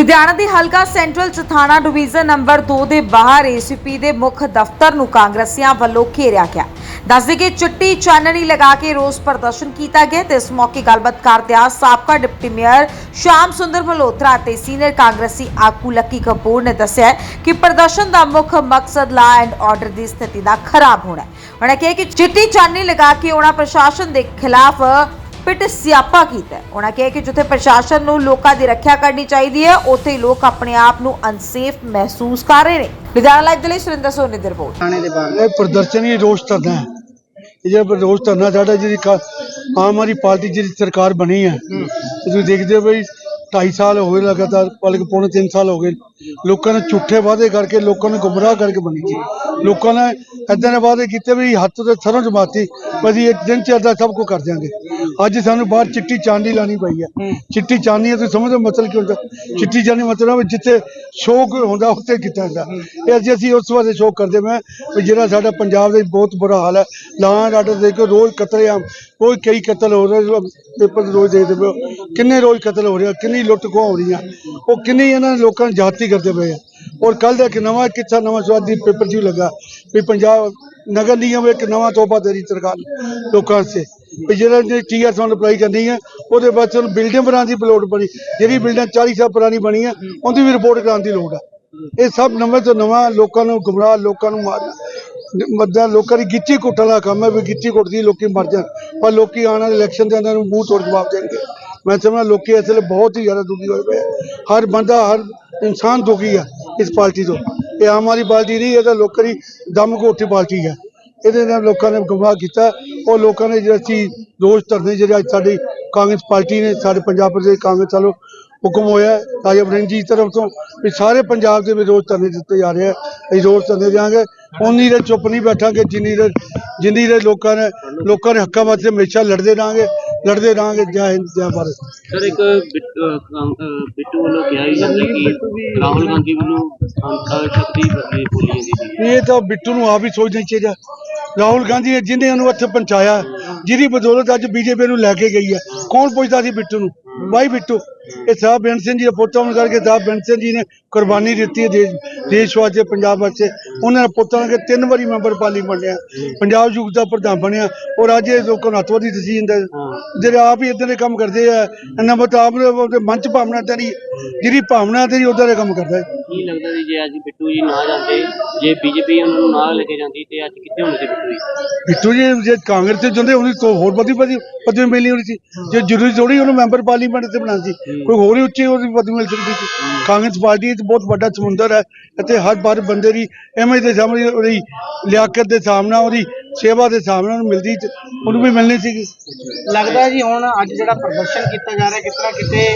ਲੁਧਿਆਣਾ ਦੇ ਹਲਕਾ ਸੈਂਟਰਲ ਚ ਥਾਣਾ ਡਿਵੀਜ਼ਨ ਨੰਬਰ 2 ਦੇ ਬਾਹਰ ਏਸੀਪੀ ਦੇ ਮੁੱਖ ਦਫ਼ਤਰ ਨੂੰ ਕਾਂਗਰਸੀਆਂ ਵੱਲੋਂ ਘੇਰਿਆ ਗਿਆ। ਦੱਸਦੇ ਕਿ ਚਿੱਟੀ ਚਾਨਣੀ ਲਗਾ ਕੇ ਰੋਸ ਪ੍ਰਦਰਸ਼ਨ ਕੀਤਾ ਗਿਆ ਤੇ ਇਸ ਮੌਕੇ ਗੱਲਬਾਤ ਕਰਦਿਆਂ ਸਾਬਕਾ ਡਿਪਟੀ ਮੇਅਰ ਸ਼ਾਮ ਸੁੰਦਰ ਮਲਹੋਤਰਾ ਤੇ ਸੀਨੀਅਰ ਕਾਂਗਰਸੀ ਆਗੂ ਲੱਕੀ ਕਪੂਰ ਨੇ ਦੱਸਿਆ ਕਿ ਪ੍ਰਦਰਸ਼ਨ ਦਾ ਮੁੱਖ ਮਕਸਦ ਲਾ ਐਂਡ ਆਰਡਰ ਦੀ ਸਥਿਤੀ ਦਾ ਖਰਾਬ ਹੋਣਾ ਹੈ। ਉਹਨਾਂ ਕਿਹਾ ਕਿ ਚਿੱਟੀ ਚਾਨਣੀ ਲਗਾ ਕੇ ਉਹਨਾਂ ਪ੍ਰਸ਼ਾਸਨ ਦੇ ਖਿਲਾਫ ਪਿੱਟ ਸਿਆਪਾ ਕੀਤਾ ਹੈ। ਉਹਨਾਂ ਕਿਹਾ ਕਿ ਜਿੱਥੇ ਪ੍ਰਸ਼ਾਸਨ ਨੂੰ ਲੋਕਾਂ ਦੀ ਰੱਖਿਆ ਕਰਨੀ ਚਾਹੀਦੀ ਹੈ ਉੱਥੇ ਹੀ ਲੋਕ ਆਪਣੇ ਆਪ ਨੂੰ ਅਨਸੇਫ ਮਹਿਸੂਸ ਕਰ ਰਹੇ ਨੇ। ਲੁਧਿਆਣਾ ਲਾਈਵ ਦੇ ਲਈ ਸੁਰਿੰਦਰ ਸੋਨੀ ਦੀ ਰਿਪੋਰਟ। ਥਾਣੇ ਦੇ ਬਾਹਰ। ਇਹ ਪ੍ਰਦਰਸ਼ਨ ਹੀ ਰੋਸ ਧਰਨਾ ਹੈ। ਇਹ ਜਿਹੜਾ ਰੋਸ ਧਰਨਾ ਸਾਡਾ ਜਿਹੜੀ ਕਾ- ਆਮ ਆਦਮੀ ਪਾਰਟੀ ਜਿਹੜੀ ਸਰਕਾਰ ਬਣੀ ਹੈ ਤੁਸੀਂ ਦੇਖਦੇ ਹੋ ਬਈ 2.5 ਸਾਲ ਹੋ ਗਏ ਲਗਾਤਾਰ ਬਲਕਿ ਪੌਣੇ 3 ਸਾਲ ਹੋ ਗਏ। ਲੋਕਾਂ ਨੇ ਝੂਠੇ ਵਾਅਦੇ ਕਰਕੇ ਲੋਕਾਂ ਨੂੰ ਗੁੰਮਰਾਹ ਕਰਕੇ ਬਣੀ ਸੀ। ਲੋਕਾਂ ਨੇ ਏਦਾਂ ਦੇ ਵਾਅਦੇ ਕੀਤੇ ਵੀ ਹੱਥ ਤੇ ਸਰੋਂ ਜਮਾਤੀ ਅਸੀਂ ਇੱਕ ਦਿਨ ਚ ਏਦਾਂ ਸਭ ਕੁਝ ਕਰ ਦਿਆਂਗੇ। ਅੱਜ ਸਾਨੂੰ ਬਾਹਰ ਚਿੱਟੀ ਚਾਂਦੀ ਲਾਣੀ ਪਈ ਹੈ। ਚਿੱਟੀ ਚਾਂਦੀ ਤੁਸੀਂ ਸਮਝਦੇ ਮਤਲਬ ਕੀ ਹੁੰਦਾ। ਚਿੱਟੀ ਚਾਂਦੀ ਮਤਲਬ ਜਿੱਥੇ ਸ਼ੋਕ ਹੁੰਦਾ ਉੱਥੇ ਕੀਤਾ ਜਾਂਦਾ। ਇਹ ਅੱਜ ਅਸੀਂ ਉਸ ਵਾਸਤੇ ਸ਼ੋਕ ਕਰਦੇ ਮੈਂ ਜਿਹੜਾ ਸਾਡਾ ਪੰਜਾਬ ਦੇ ਬਹੁਤ ਬੁਰਾ ਹਾਲ ਹੈ। ਲਾਂ ਆਰਡਰ ਦੇ ਕੇ ਰੋਜ਼ ਕਤਲੇਆਮ ਕੋਈ ਕਈ ਕਤਲ ਹੋ ਰਹੇ ਪੇਪਰ ਰੋਜ਼ ਦੇਖਦੇ ਪਏ ਹੋ। ਕਿੰਨੇ ਰੋਜ਼ ਕਤਲ ਹੋ ਰਿਹਾ ਕਿੰਨੀ ਲੁੱਟ ਖੋਹ ਹੋ ਰਹੀਆਂ ਉਹ ਕਿੰਨੀ ਇਹਨਾਂ ਲੋਕਾਂ ਨੂੰ ਜਾਤੀ ਕਰਦੇ ਪਏ ਆ। ਔਰ ਕੱਲ ਦਾ ਇੱਕ ਨਵਾਂ ਕਿੱਸਾ ਨਵਾਂ ਸਵਾਦੀ ਪੇਪਰ 'ਚ ਵੀ ਲੱਗਾ ਵੀ ਪੰਜਾਬ ਨਗਰ ਨਿਗਮ ਇੱਕ ਨਵਾਂ ਤੋਹਫਾ ਦੇ ਰਹੀ ਸਰਕਾਰ ਲੋਕਾਂ ਵਾਸਤੇ। ਵੀ ਜਿਹੜਾ ਜੇ ਟੀਆਰ ਸਾਨੂੰ ਅਪਲਾਈ ਕਰਨੀ ਹੈ ਉਹਦੇ ਬਾਅਦ ਸਾਨੂੰ ਬਿਲਡਿੰਗ ਬਣਾਉਣ ਦੀ ਲੋੜ ਬਣੀ। ਜਿਹੜੀ ਬਿਲਡਿੰਗ 40 ਸਾਲ ਪੁਰਾਣੀ ਬਣੀ ਹੈ ਉਹਦੀ ਵੀ ਰਿਪੋਰਟ ਕਰਾਉਣ ਦੀ ਲੋੜ ਹੈ ਇਹ ਸਭ ਨਵੇਂ ਤੋਂ ਨਵਾਂ ਲੋਕਾਂ ਨੂੰ ਗੁੰਮਰਾਹ, ਲੋਕਾਂ ਨੂੰ ਮਾਰਨਾ ਮੱਦਾ ਲੋਕਾਂ ਦੀ ਗਿੱਚੀ ਕੁੱਟਣ ਦਾ ਕੰਮ ਹੈ ਵੀ ਗਿੱਚੀ ਕੁੱਟਦੀ ਲੋਕੀ ਮਰ ਜਾਣ। ਪਰ ਲੋਕੀ ਆਉਣ ਵਾਲੇ ਇਲੈਕਸ਼ਨ ਦੇ ਅੰਦਰ ਨੂੰ ਮੂੰਹ ਤੋੜ ਜਵਾਬ ਦੇਣਗੇ। ਮੈਂ ਸਮਝਦਾ ਲੋਕੀ ਇਸ ਵੇਲੇ ਬਹੁਤ ਹੀ ਜ਼ਿਆਦਾ ਦੁਖੀ ਹੋਏ ਪਏ ਆ। ਹਰ ਬੰਦਾ, ਹਰ ਇਨਸਾਨ ਦੁਖੀ ਆ ਇਸ ਪਾਰਟੀ ਤੋਂ। ਇਹ ਆਮ ਆਦਮੀ ਪਾਰਟੀ ਨਹੀਂ, ਇਹ ਤਾਂ ਲੋਕਾਂ ਦੀ ਦਮ ਘੋਟੀ ਪਾਰਟੀ ਹੈ ਇਹਦੇ ਨਾਲ ਲੋਕਾਂ ਨੇ ਗੁੰਮਰਾਹ ਕੀਤਾ। ਉਹ ਲੋਕਾਂ ਨੇ ਜਿਹੜਾ ਸੀ ਦੋਸ਼ ਧਰਨੇ ਜਿਹੜੇ ਅੱਜ ਸਾਡੀ ਕਾਂਗਰਸ ਪਾਰਟੀ ਨੇ, ਸਾਡੇ ਪੰਜਾਬ ਪ੍ਰਦੇਸ਼ ਕਾਂਗਰਸ ਵੱਲੋਂ ਹੁਕਮ ਹੋਇਆ ਰਾਜਾ ਵੜਿੰਗ ਜੀ ਦੀ ਤਰਫ ਤੋਂ ਵੀ ਸਾਰੇ ਪੰਜਾਬ ਦੇ ਵਿੱਚ ਰੋਜ਼ ਧਰਨੇ ਦਿੱਤੇ ਜਾ ਰਹੇ ਆ। ਅਸੀਂ ਰੋਜ਼ ਧਰਨੇ ਦਿਆਂਗੇ। ਉਨੀ ਦੇ ਚੁੱਪ ਨਹੀਂ ਬੈਠਾਂਗੇ, ਜਿੰਨੀ ਦੇ ਜਿੰਨੀ ਦੇ ਲੋਕਾਂ ਨੇ ਲੋਕਾਂ ਦੇ ਹੱਕਾਂ ਵਾਸਤੇ ਹਮੇਸ਼ਾ ਲੜਦੇ ਰਹਾਂਗੇ। ਲੜਦੇ ਰਹਾਂਗੇ ਜੈ ਹਿੰਦ ਜੈ ਭਾਰਤ। ਸਰ ਇੱਕ ਬਿੱਟ- ਅਹ ਕਾਂ- ਅਹ ਬਿੱਟੂ ਵੱਲੋਂ ਕਿਹਾ ਜੀ ਜਾਂਦੇ ਕਿ ਰਾਹੁਲ ਗਾਂਧੀ ਵੱਲੋਂ ਸੰਸਦ ਸ਼ਕਤੀ ਬਦਲੀ ਬੋਲੀ ਜਾਂਦੀ ਸੀ ਇਹ ਤਾਂ ਬਿੱਟੂ ਨੂੰ ਆਪ ਹੀ ਸੋਚਣਾ ਚਾਹੀਦਾ। ਰਾਹੁਲ ਗਾਂਧੀ ਨੇ ਜਿਹਨੇ ਉਹਨੂੰ ਇੱਥੇ ਪਹੁੰਚਾਇਆ ਜਿਹਦੀ ਬਦੌਲਤ ਅੱਜ ਬੀਜੇਪੀ ਨੂੰ ਲੈ ਕੇ ਗਈ ਹੈ। ਕੌਣ ਪੁੱਛਦਾ ਸੀ ਬਿੱਟੂ ਨੂੰ? ਬਾਈ ਬਿੱਟੂ ਇਹ ਸਾਹਿਬ ਬੇਅੰਤ ਸਿੰਘ ਜੀ ਦਾ ਪੁੱਤ ਹੋਣ ਕਰਕੇ ਸਾਹਿਬ ਬੇਅੰਤ ਸਿੰਘ ਜੀ ਨੇ ਕੁਰਬਾਨੀ ਦਿੱਤੀ ਹੈ ਦੇਸ਼ ਵਾਸਤੇ ਪੰਜਾਬ ਵਾਸਤੇ। ਉਹਨਾਂ ਦੇ ਪੁੱਤਾਂ ਕੇ ਤਿੰਨ ਵਾਰੀ ਮੈਂਬਰ ਪਾਰਲੀਮੈਂਟ ਬਣਿਆ। ਪੰਜਾਬ ਯੂਥ ਦਾ ਪ੍ਰਧਾਨ ਬਣਿਆ ਔਰ ਅੱਜ ਇਹ ਲੋਕਾਂ ਨੂੰ ਅੱਤਵਾਦੀ ਦੱਸੀ ਜਾਂਦਾ ਜਿਹੜੇ ਆਪ ਹੀ ਇਦਾਂ ਦੇ ਕੰਮ ਕਰਦੇ ਆ ਇਹਨਾਂ ਮੁਤਾਬਕ ਉਹਦੇ ਮਨ ਚ ਭਾਵਨਾ ਤੇਰੀ ਜਿਹੜੀ ਭਾਵਨਾ ਤੇਰੀ ਉਦਾਂ ਦੇ ਕੰਮ ਕਰਦਾ ਕੀ ਲੱਗਦਾ ਸੀ ਜੇ ਅੱਜ ਬਿੱਟੂ ਜੀ ਨਾ ਜਾਂਦੇ ਜੇ ਬੀਜੇਪੀ ਉਹਨਾਂ ਨੂੰ ਨਾ ਲੈ ਕੇ ਜਾਂਦੀ ਤੇ ਅੱਜ ਕਿੱਥੇ ਹੋਣੇ ਸੀ ਬਿੱਟੂ ਜੀ ਬਿੱਟੂ ਜੀ ਜੇ ਕਾਂਗਰਸ ਤੇ ਜਾਂਦੇ ਉਹਨੂੰ ਤੋਂ ਹੋਰ ਵਧੀ ਵਧੀ ਪਦਵੀ ਮਿਲਣੀ ਹੋਣੀ ਸੀ। ਜੇ ਜ਼ਰੂਰੀ ਥੋੜੀ ਉਹਨੂੰ ਮੈਂਬਰ ਪਾਰਲੀਮੈਂਟ ਤੇ ਬਣਾਉਣਾ ਸੀ ਕੋਈ ਹੋਰ ਹੀ ਉੱਚੀ ਉਹਦੀ ਪਦਵੀ ਮਿਲ ਸਕਦੀ ਸੀ। ਕਾਂਗਰਸ ਪਾਰਟੀ ਇੱਕ ਬਹੁਤ ਵੱਡਾ ਸਮੁੰਦਰ ਹੈ। ਅਤੇ ਹਰ ਬਾਰ ਬੰਦੇ ਦੀ ਇਮੇਜ ਦੇ ਸਾਹਮਣੇ ਉਹਦੀ ਲਿਆਕਤ ਦੇ ਸਾਹਮਣੇ ਉਹਦੀ ਸੇਵਾ ਦੇ ਸਾਹਮਣੇ ਉਹਨੂੰ ਮਿਲਦੀ ਉਹਨੂੰ ਵੀ ਮਿਲਣੀ ਸੀਗੀ। ਲੱਗਦਾ ਜੀ ਹੁਣ ਅੱਜ ਜਿਹੜਾ ਪ੍ਰਦਰਸ਼ਨ ਕੀਤਾ ਜਾ ਰਿਹਾ ਕਿਤਨਾ ਕਿਤੇ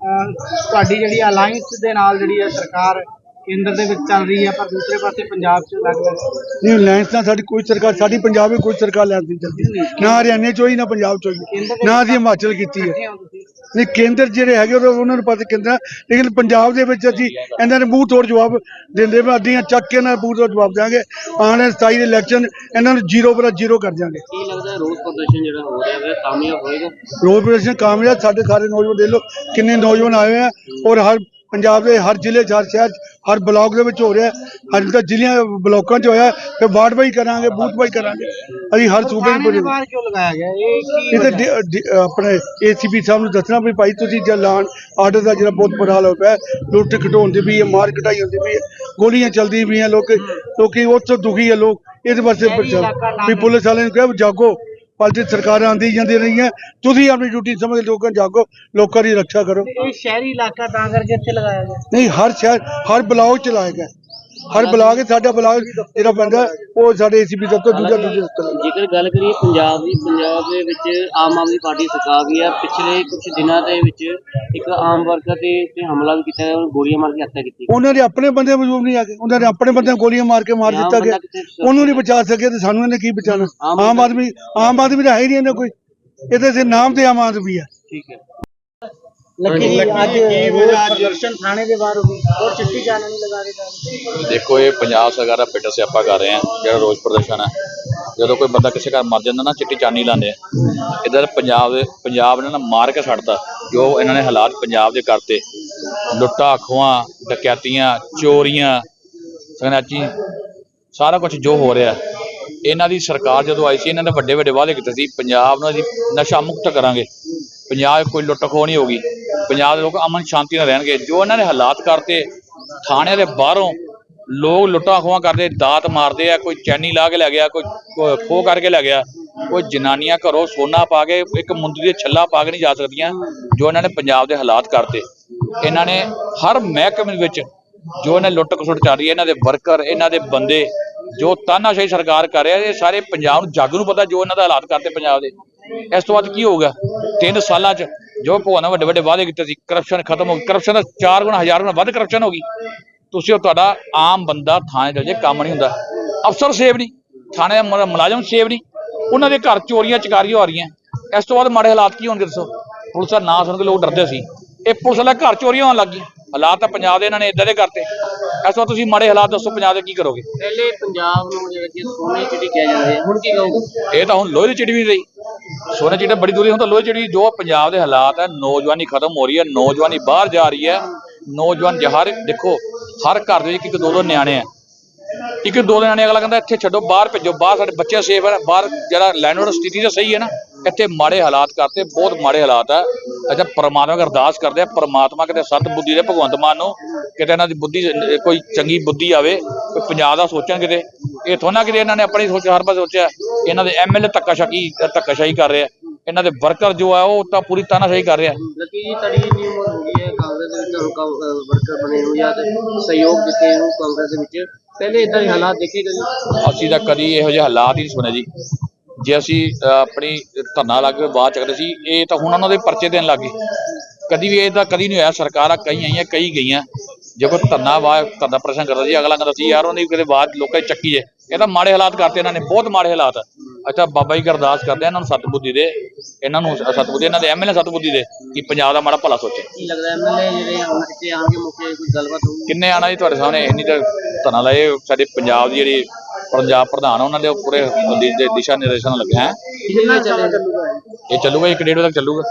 ਤੁਹਾਡੀ ਜਿਹੜੀ ਅਲਾਈਅੰਸ ਦੇ ਨਾਲ ਜਿਹੜੀ ਹੈ ਸਰਕਾਰ ਕੇਂਦਰ ਦੇ ਵਿੱਚ ਚੱਲ ਰਹੀ ਹੈ ਪਰ ਦੂਸਰੇ ਪਾਸੇ ਪੰਜਾਬ 'ਚ ਲੱਗ ਰਿਹਾ ਨਹੀਂ ਰਿਲਾਇੰਸ ਨਾਲ ਸਾਡੀ ਕੋਈ ਸਰਕਾਰ ਸਾਡੀ ਪੰਜਾਬ ਵਿੱਚ ਕੋਈ ਸਰਕਾਰ ਲੈਣ ਦੀ ਚੱਲਦੀ। ਨਾ ਹਰਿਆਣੇ ਚੋਂ ਹੀ ਨਾ ਪੰਜਾਬ ਚੋਂ ਹੀ। ਨਾ ਅਸੀਂ ਹਿਮਾਚਲ ਕੀਤੀ ਹੈ। ਨਹੀਂ ਕੇਂਦਰ ਜਿਹੜੇ ਹੈਗੇ ਉਹ ਉਹਨਾਂ ਨੂੰ ਪਤਾ ਕੇਂਦਰ। ਲੇਕਿਨ ਪੰਜਾਬ ਦੇ ਵਿੱਚ ਅਸੀਂ ਇਹਨਾਂ ਨੇ ਮੂੰਹ ਤੋੜ ਜਵਾਬ ਦਿੰਦੇ। ਮੈਂ ਅੱਡੀਆਂ ਚੱਕ ਕੇ ਇਹਨਾਂ ਮੂੰਹ ਤੋੜ ਜਵਾਬ ਦਿਆਂਗੇ। ਆਉਣ ਵਾਲੇ 27 ਦੇ ਇਲੈਕਸ਼ਨ ਇਹਨਾਂ ਨੂੰ ਜ਼ੀਰੋ ਪਰ ਜ਼ੀਰੋ ਕਰ ਦਿਆਂਗੇ। ਕੀ ਲੱਗਦਾ ਰੋਜ਼ ਪ੍ਰਦਰਸ਼ਨ ਜਿਹੜਾ ਹੋ ਰਿਹਾ ਹੈ ਕਾਮਯਾਬ ਹੋਏਗਾ? ਰੋਡ ਪ੍ਰਦਰਸ਼ਨ ਕਾਮਯਾਬ ਸਾਡੇ ਸਾਰੇ ਨੌਜਵਾਨ ਦੇਖ ਲਓ ਕਿੰਨੇ ਨੌਜਵਾਨ ਆਏ ਹੋਏ ਆ ਔਰ ਹਰ ਪੰਜਾਬ ਦੇ ਹਰ ਜ਼ਿਲ੍ਹੇ 'ਚ, ਹਰ ਸ਼ਹਿਰ 'ਚ, ਹਰ ਬਲਾਕ ਦੇ ਵਿੱਚ ਹੋ ਰਿਹਾ ਅੱਜ ਤੱਕ ਜ਼ਿਲ੍ਹਿਆਂ ਬਲਾਕਾਂ 'ਚ ਹੋਇਆ ਫਿਰ ਵਾਰਡ ਵਾਈ ਕਰਾਂਗੇ ਬੂਥ ਵਾਈ ਕਰਾਂਗੇ। ਅਸੀਂ ਹਰ ਸੂਬੇ ਦੇ ਵਿੱਚ ਬਾਹਰ ਕਿਉਂ ਲਗਾਇਆ ਗਿਆ? ਇਹ ਕੀ ਇਹ ਤਾਂ ਆਪਣੇ ਏਸੀਪੀ ਸਾਹਿਬ ਨੂੰ ਦੱਸਣਾ ਵੀ ਭਾਈ ਤੁਸੀਂ ਜਲਾਨ ਆਰਡਰ ਦਾ ਜਿਹੜਾ ਬਹੁਤ ਬੁਰਾ ਹਾਲ ਹੋ ਪਿਆ ਹੈ, ਲੁੱਟ ਖਟੋ ਹੁੰਦੀ ਵੀ ਹੈ ਮਾਰ ਕਟਾਈ ਹੁੰਦੀ ਵੀ ਹੈ। ਗੋਲੀਆਂ ਚੱਲਦੀ ਪਈਆਂ ਲੋਕ ਲੋਕੀ ਉਹ ਤੋਂ ਦੁਖੀ ਹੈ ਲੋਕ। ਇਹਦੇ ਵਾਸਤੇ ਵੀ ਪੁਲਿਸ ਵਾਲਿਆਂ ਨੂੰ ਕਿਹਾ ਵੀ ਜਾਗੋ। ਪਾਲਟੀ ਸਰਕਾਰਾਂ ਆਂਦੀ ਜਾਂਦੀ ਰਹੀਆਂ। ਤੁਸੀਂ ਆਪਣੀ ਡਿਊਟੀ ਸਮਝ ਕੇ ਲੋਕਾਂ ਜਾਗੋ ਲੋਕਾਂ ਦੀ ਰੱਖਿਆ ਕਰੋ। ਇਹ ਸ਼ਹਿਰੀ ਇਲਾਕਾ ਤਾਂ ਕਰਕੇ ਇੱਥੇ ਲਗਾਇਆ ਗਿਆ। ਨਹੀਂ ਹਰ ਸ਼ਹਿਰ ਹਰ ਬਲਾਕ ਚ ਲਾਇਆ ਗਿਆ। ਹਰ ਬਲਾਕ ਸਾਡਾ ਬਲਾਕ ਜਿਹੜਾ ਪੈਂਦਾ ਉਹ ਸਾਡੇ ਏਸੀਪੀ ਦਫ਼ਤਰ ਦੂਜਾ ਦੂਜਾ ਦਫ਼ਤਰ ਜੇਕਰ ਗੱਲ ਕਰੀਏ ਪੰਜਾਬ ਦੀ ਪੰਜਾਬ ਦੇ ਵਿੱਚ ਆਮ ਆਦਮੀ ਪਾਰਟੀ ਸਰਕਾਰ ਵੀ ਆ। ਪਿਛਲੇ ਕੁਝ ਦਿਨਾਂ ਦੇ ਵਿੱਚ ਇੱਕ ਆਮ ਵਰਕਰ ਤੇ ਤੇ ਹਮਲਾ ਵੀ ਕੀਤਾ ਉਹਨੂੰ ਗੋਲੀਆਂ ਮਾਰ ਕੇ ਹੱਤਿਆ ਕੀਤੀ ਉਹਨਾਂ ਦੇ ਆਪਣੇ ਬੰਦੇ ਮੌਜੂਦ ਨਹੀਂ ਆ ਗਏ ਉਹਨਾਂ ਦੇ ਆਪਣੇ ਬੰਦਿਆਂ ਨੂੰ ਗੋਲੀਆਂ ਮਾਰ ਕੇ ਮਾਰ ਦਿੱਤਾ ਗਿਆ। ਬੰਦਾ ਉਹਨੂੰ ਨਹੀਂ ਬਚਾ ਸਕੇ ਤੇ ਸਾਨੂੰ ਇਹਨੇ ਕੀ ਬਚਾਣਾ ਆਮ ਆਦਮੀ ਆਮ ਆਦਮੀ ਦਾ ਹੈ ਹੀ ਨਹੀਂ ਇਹਨੇ ਕੋਈ। ਇਹਦੇ ਸੇ ਨਾਮ ਤੇ ਆਮ ਆਦਮੀ ਹੈ ਠੀਕ ਹੈ। ਲੱਕੀ ਜੀ ਅੱਜ ਰੋਜ਼। ਪ੍ਰਦਰਸ਼ਨ ਥਾਣੇ ਦੇ ਬਾਹਰ ਹੋਈ ਔਰ ਚਿੱਟੀ ਚਾਨਣੀ ਲਗਾ ਕੇ ਜਾ ਰਹੇ ਦੇਖੋ ਇਹ ਪੰਜਾਬ ਸਰਕਾਰ ਦਾ ਪਿੱਟ ਸਿਆਪਾ ਕਰ ਰਹੇ ਆ ਜਿਹੜਾ ਰੋਜ਼ ਪ੍ਰਦਰਸ਼ਨ ਹੈ। ਜਦੋਂ ਕੋਈ ਬੰਦਾ ਕਿਸੇ ਘਰ ਮਰ ਜਾਂਦਾ ਨਾ ਚਿੱਟੀ ਚਾਨੀ ਲਾਉਂਦੇ ਆ। ਇਧਰ ਪੰਜਾਬ ਦੇ ਪੰਜਾਬ ਨੇ ਨਾ ਮਾਰ ਕੇ ਛੱਡਤਾ ਜੋ ਇਹਨਾਂ ਨੇ ਹਾਲਾਤ ਪੰਜਾਬ ਦੇ ਕਰਤੇ। ਲੁੱਟਾਂ ਖੋਹਾਂ ਡਕੈਤੀਆਂ ਚੋਰੀਆਂ ਸਗਨਾਚੀ ਸਾਰਾ ਕੁਝ ਜੋ ਹੋ ਰਿਹਾ। ਇਹਨਾਂ ਦੀ ਸਰਕਾਰ ਜਦੋਂ ਆਈ ਸੀ ਇਹਨਾਂ ਨੇ ਵੱਡੇ ਵੱਡੇ ਵਾਅਦੇ ਕੀਤੇ ਸੀ ਪੰਜਾਬ ਨੂੰ ਅਸੀਂ ਨਸ਼ਾ ਮੁਕਤ ਕਰਾਂਗੇ। ਪੰਜਾਬ 'ਚ ਕੋਈ ਲੁੱਟ ਖੋਹ ਨਹੀਂ ਹੋਗੀ ਪੰਜਾਬ ਦੇ ਲੋਕ ਅਮਨ ਸ਼ਾਂਤੀ ਨਾਲ ਰਹਿਣਗੇ। ਜੋ ਇਹਨਾਂ ਨੇ ਹਾਲਾਤ ਕਰਤੇ, ਥਾਣਿਆਂ ਦੇ ਬਾਹਰੋਂ ਲੋਕ ਲੁੱਟਾਂ ਖੋਹਾਂ ਕਰਦੇ, ਦਾਤ ਮਾਰਦੇ ਆ, ਕੋਈ ਚੈਨੀ ਲਾ ਕੇ ਲੈ ਗਿਆ, ਕੋਈ ਕੋ- ਖੋਹ ਕਰਕੇ ਲੈ ਗਿਆ, ਕੋਈ ਜਨਾਨੀਆਂ ਘਰੋਂ ਸੋਨਾ ਪਾ ਕੇ, ਇੱਕ ਮੁੰਦਰੀ ਦੇ ਛੱਲਾ ਪਾ ਕੇ ਨਹੀਂ ਜਾ ਸਕਦੀਆਂ, ਜੋ ਇਹਨਾਂ ਨੇ ਪੰਜਾਬ ਦੇ ਹਾਲਾਤ ਕਰਤੇ। ਇਹਨਾਂ ਨੇ ਹਰ ਮਹਿਕਮੇ ਵਿੱਚ ਜੋ ਇਹਨਾਂ ਲੁੱਟ ਖਸੁੱਟ ਚੱਲ ਰਹੀ ਹੈ, ਇਹਨਾਂ ਦੇ ਵਰਕਰ, ਇਹਨਾਂ ਦੇ ਬੰਦੇ, ਜੋ ਤਾਨਾਸ਼ਾਹੀ ਸਰਕਾਰ ਕਰ ਰਿਹਾ, ਇਹ ਸਾਰੇ ਪੰਜਾਬ ਨੂੰ ਜੱਗ ਨੂੰ ਪਤਾ ਜੋ ਇਹਨਾਂ ਦਾ ਹਾਲਾਤ ਕਰਤੇ ਪੰਜਾਬ ਦੇ। ਇਸ ਤੋਂ ਬਾਅਦ ਕੀ ਹੋਊਗਾ? ਤਿੰਨ ਸਾਲਾਂ 'ਚ ਜੋ ਭਗਵਾਨ ਨੇ ਵੱਡੇ ਵੱਡੇ ਵਾਅਦੇ ਕੀਤੇ ਸੀ ਕਰਪਸ਼ਨ ਖਤਮ ਹੋ ਗਈ ਕਰਪਸ਼ਨ ਦਾ ਚਾਰ ਗੁਣਾ ਹਜ਼ਾਰ ਗੁਣਾ ਵੱਧ ਕਰਪਸ਼ਨ ਹੋ ਗਈ। ਤੁਸੀਂ ਉਹ ਤੁਹਾਡਾ ਆਮ ਬੰਦਾ ਥਾਣੇ ਚਲ ਜੇ ਕੰਮ ਨਹੀਂ ਹੁੰਦਾ। ਅਫਸਰ ਸੇਵ ਨਹੀਂ ਥਾਣੇ ਦਾ ਮੁਲਾ- ਮੁਲਾਜ਼ਮ ਸੇਵ ਨਹੀਂ ਉਹਨਾਂ ਦੇ ਘਰ ਚੋਰੀਆਂ ਚਕਾਰੀਆਂ ਹੋ ਰਹੀਆਂ। ਇਸ ਤੋਂ ਬਾਅਦ ਮਾੜੇ ਹਾਲਾਤ ਕੀ ਹੋਣਗੇ ਦੱਸੋ? ਪੁਲਿਸ ਦਾ ਨਾਂ ਸੁਣ ਕੇ ਲੋਕ ਡਰਦੇ ਸੀ। ਇਹ ਪੁਲਿਸ ਵਾਲਾ ਘਰ ਚੋਰੀਆਂ ਹੋਣ ਲੱਗ ਗਈਆਂ। ਹਾਲਾਤ ਤਾਂ ਪੰਜਾਬ ਦੇ ਇਹਨਾਂ ਨੇ ਇਦਾਂ ਦੇ ਕਰਤੇ। ਇਸ ਤੋਂ ਬਾਅਦ ਤੁਸੀਂ ਮਾੜੇ ਹਾਲਾਤ ਦੱਸੋ ਪੰਜਾਬ ਦੇ ਕੀ ਕਰੋਗੇ? ਪਹਿਲੇ ਪੰਜਾਬ ਨੂੰ ਜਿਹੜਾ ਕਿ ਸੋਨੇ ਚਿੱਟੀ ਕਿਹਾ ਜਾਂਦਾ ਹੁਣ ਕੀ ਕਹੋਗੇ? ਇਹ ਤਾਂ ਹੁਣ ਲੋਹੇ ਦੀ ਚਿੜੀ ਵੀ ਨਹੀਂ ਰਹੀ। ਸੋਨੇ ਚਿੜੀ ਬੜੀ ਦੂਰੀ ਹੁਣ ਤਾਂ ਲੋਹੇ ਜਿਹੜੀ ਜੋ ਪੰਜਾਬ ਦੇ ਹਾਲਾਤ ਹੈ, ਨੌਜਵਾਨੀ ਖਤਮ ਹੋ ਰਹੀ ਹੈ, ਨੌਜਵਾਨੀ ਬਾਹਰ ਜਾ ਰਹੀ ਹੈ। ਨੌਜਵਾਨ ਜਹਰ ਦੇਖੋ, ਹਰ ਘਰ ਦੇ ਵਿੱਚ ਇੱਕ ਦੋ ਦੋ ਨਿਆਣੇ ਆ। ਇੱਕ ਦੋ ਨਿਆਣੇ ਅਗਲਾ ਕਹਿੰਦਾ, ਇੱਥੇ ਛੱਡੋ, ਬਾਹਰ ਭੇਜੋ, ਬਾਹਰ ਸਾਡੇ ਬੱਚੇ ਸੇਫ ਹੈ ਬਾਹਰ ਜਿਹੜਾ ਲੈਂਡਲੋਡ ਸਥਿਤੀ ਤਾਂ ਸਹੀ ਹੈ ਨਾ, ਇੱਥੇ ਮਾੜੇ ਹਾਲਾਤ ਕਰਤੇ, ਬਹੁਤ ਮਾੜੇ ਹਾਲਾਤ ਆ। ਅੱਛਾ ਪਰਮਾਤਮਾ ਅਗਰ ਅਰਦਾਸ ਕਰਦੇ ਆ, ਪਰਮਾਤਮਾ ਕਿਤੇ ਸਤ ਬੁੱਧੀ ਦੇ ਭਗਵੰਤ ਮਾਨ ਨੂੰ ਕਿਤੇ ਇਹਨਾਂ ਦੀ ਬੁੱਧੀ, ਕੋਈ ਚੰਗੀ ਬੁੱਧੀ ਆਵੇ, ਕੋਈ ਪੰਜਾਬ ਦਾ ਸੋਚਣ ਕਿਤੇ, ਇਹ ਥੋੜਾ ਕਿਤੇ ਇਹਨਾਂ ਨੇ ਆਪਣੀ ਸੋਚ, ਹਰ ਪਾਸੇ ਸੋਚਿਆ। ਇਹਨਾਂ ਦੇ ਐਮਐਲਏ ਧੱਕਾਸ਼ਾਹੀ ਧੱਕਾਸ਼ਾਹੀ ਕਰ ਰਿਹਾ। ਇਹਨਾਂ ਦੇ ਵਰਕਰ ਜੋ ਆ ਉਹ ਤਾਂ ਪੂਰੀ ਤਾਨਾਸ਼ਾਹੀ ਕਰ ਰਿਹਾ। ਲੱਕੀ ਜੀ ਤੁਹਾਡੀ ਇੰਨੀ ਉਮਰ ਹੋ ਗਈ ਹੈ ਕਾਂਗਰਸ ਦੇ ਵਿੱਚ ਤੁਹਾਨੂੰ ਵਰਕਰ ਬਣੇ ਨੂੰ ਜਾਂ ਤੇ ਸਹਿਯੋਗ ਦਿੱਤੇ ਨੂੰ ਕਾਂਗਰਸ ਦੇ ਵਿੱਚ। ਪਹਿਲੇ ਇਦਾਂ ਦੇ ਹਾਲਾਤ ਦੇਖੇ ਕਦੇ? ਅਸੀਂ ਤਾਂ ਕਦੀ ਇਹੋ ਜਿਹੇ ਹਾਲਾਤ ਹੀ ਨਹੀਂ ਸੁਣੇ ਜੀ। ਜੇ ਅਸੀਂ ਆਪਣੀ ਧਰਨਾ ਲਾ ਕੇ ਬਾਤ ਚੱਕਦੇ ਸੀ ਇਹ ਤਾਂ ਹੁਣ ਉਹਨਾਂ ਦੇ ਪਰਚੇ ਦੇਣ ਲੱਗੇ ਕਦੀ ਵੀ ਇਹ ਤਾਂ ਕਦੀ ਨਹੀਂ ਹੋਇਆ ਸਰਕਾਰਾਂ ਕਈ ਆਈਆਂ ਕਈ ਗਈਆਂ। ਜੇ ਕੋਈ ਧਰਨਾ ਵਾ ਧਰਨਾ ਪ੍ਰਸ਼ਨ ਕਰਦਾ ਸੀ ਅਗਲਾ ਕਹਿੰਦਾ ਸੀ ਯਾਰ ਉਹਨੇ ਕਦੇ ਬਾਤ ਲੋਕਾਂ ਚੱਕੀ ਹੈ ਇਹ ਤਾਂ ਮਾੜੇ ਹਾਲਾਤ ਕਰਤੇ ਇਹਨਾਂ ਨੇ ਬਹੁਤ ਮਾੜੇ ਹਾਲਾਤ। ਅੱਛਾ ਬਾਬਾ ਜੀ ਅਰਦਾਸ ਕਰਦੇ ਆ ਇਹਨਾਂ ਨੂੰ ਸਤਬੁੱਧੀ ਦੇ ਇਹਨਾਂ ਨੂੰ ਸਤਬੁੱਧੀ ਇਹਨਾਂ ਦੇ ਐਮਐਲਏ ਸਤਬੁੱਧੀ ਦੇ ਕਿ ਪੰਜਾਬ ਦਾ ਮਾੜਾ ਭਲਾ ਸੋਚੇ। ਕੀ ਲੱਗਦਾ ਐਮਐਲਏ ਜਿਹੜੇ ਇੱਥੇ ਆਉਣਗੇ ਮੌਕੇ ਕੋਈ ਗੱਲਬਾਤ ਹੋਊਗੀ? ਕਿੰਨੇ ਆਣਾ ਜੀ ਤੁਹਾਡੇ ਸਾਹਮਣੇ? ਇੰਨੀ ਤਾਂ ਧਰਨਾ ਲਾਏ ਸਾਡੇ ਪੰਜਾਬ ਦੀ ਜਿਹੜੀ ਪੰਜਾਬ ਪ੍ਰਧਾਨ ਉਹਨਾਂ ਦੇ ਪੂਰੇ ਦਿਸ਼ਾ ਨਿਰਦੇਸ਼ਾਂ ਨਾਲ ਲੱਗੇ ਹੈ। ਇਹ ਚੱਲੂਗਾ ਇੱਕ ਡੇਢ ਵਜੇ ਤੱਕ ਚੱਲੂਗਾ।